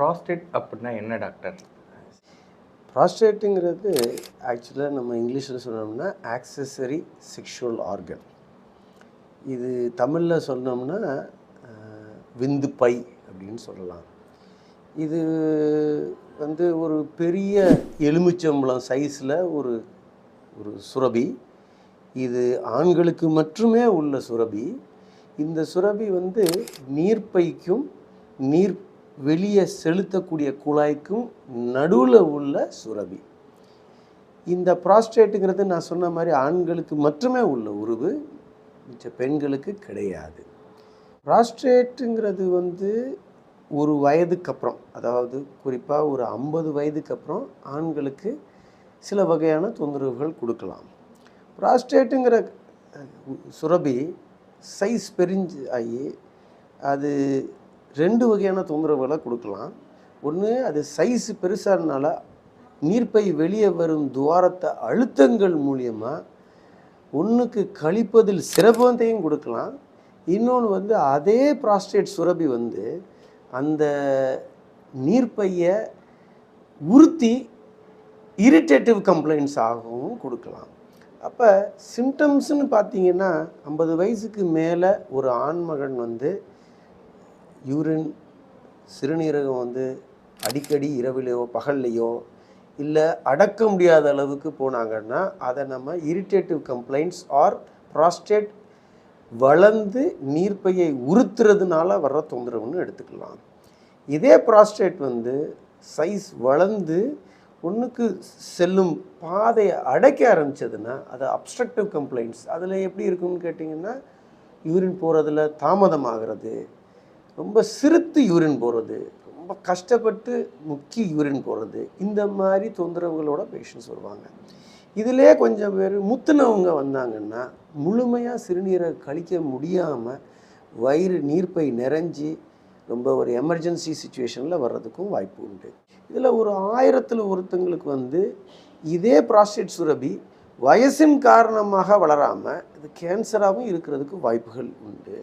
Prostate அப்படின்னா என்ன doctor? ப்ராஸ்டேட்டுங்கிறது ஆக்சுவலாக நம்ம இங்கிலீஷில் சொன்னோம்னா ஆக்சசரி செக்ஷுவல் ஆர்கன் இது தமிழில் சொன்னோம்னா விந்து பை அப்படின்னு சொல்லலாம். இது வந்து ஒரு பெரிய எலுமிச்சம்பழம் சைஸில் ஒரு ஒரு சுரபி. இது ஆண்களுக்கு மட்டுமே உள்ள சுரபி. இந்த சுரபி வந்து நீர்ப்பைக்கும் நீர் வெளியே செலுத்தக்கூடிய குழாய்க்கும் நடுவில் உள்ள சுரபி. இந்த ப்ராஸ்டேட்டுங்கிறது நான் சொன்ன மாதிரி ஆண்களுக்கு மட்டுமே உள்ள உருவு மிச்ச பெண்களுக்கு கிடையாது. ப்ராஸ்டேட்டுங்கிறது வந்து ஒரு வயதுக்கு அப்புறம் அதாவது குறிப்பாக ஒரு ஐம்பது வயதுக்கு அப்புறம் ஆண்களுக்கு சில வகையான தொந்தரவுகள் கொடுக்கலாம். ப்ராஸ்டேட்டுங்கிற சுரபி சைஸ் பெரிஞ்சு ஆகி அது ரெண்டு வகையான தொந்தரவுகளை கொடுக்கலாம். ஒன்று அது சைஸ் பெருசானால நீர்ப்பை வெளியே வரும் துவாரத்தை அழுத்தங்கள் மூலியமாக ஒன்றுக்கு கழிப்பதில் சிரபந்தையும் கொடுக்கலாம். இன்னொன்று வந்து அதே ப்ராஸ்டேட் சுரபி வந்து அந்த நீர்ப்பையை உறுத்தி இரிட்டேட்டிவ் கம்ப்ளைண்ட்ஸ் ஆகவும் கொடுக்கலாம். அப்போ சிம்டம்ஸ்னு பார்த்தீங்கன்னா ஐம்பது வயசுக்கு மேலே ஒரு ஆண்மகன் வந்து யூரின் சிறுநீரகம் வந்து அடிக்கடி இரவிலையோ பகல்லையோ இல்லை அடக்க முடியாத அளவுக்கு போனாங்கன்னா அதை நம்ம இரிட்டேட்டிவ் கம்ப்ளைண்ட்ஸ் ஆர் ப்ராஸ்டேட் வளர்ந்து நீர்ப்பையை உறுத்துறதுனால வர்ற தொந்தரவுன்னு எடுத்துக்கலாம். இதே ப்ராஸ்டேட் வந்து சைஸ் வளர்ந்து ஒன்றுக்கு செல்லும் பாதையை அடைக்க ஆரம்பிச்சதுன்னா அது அப்ஸ்ட்ரக்டிவ் கம்ப்ளைண்ட்ஸ் அதில் எப்படி இருக்கும்னு கேட்டிங்கன்னா யூரின் போகிறதுல தாமதமாகிறது ரொம்ப சிறுத்து யூரின் போகிறது ரொம்ப கஷ்டப்பட்டு முக்கி யூரின் போகிறது இந்த மாதிரி தொந்தரவுகளோட பேஷண்ட்ஸ் வருவாங்க. இதிலே கொஞ்சம் பேர் முத்துனவங்க வந்தாங்கன்னா முழுமையாக சிறுநீரை கழிக்க முடியாமல் வயிறு நீர்ப்பை நிறைஞ்சி ரொம்ப ஒரு எமர்ஜென்சி சுச்சுவேஷனில் வர்றதுக்கும் வாய்ப்பு உண்டு. இதில் ஒரு ஆயிரத்தில் ஒருத்தங்களுக்கு வந்து இதே ப்ராஸ்டேட் சுரபி வயசின் காரணமாக வளராமல் இது கேன்சராகவும் இருக்கிறதுக்கு வாய்ப்புகள் உண்டு.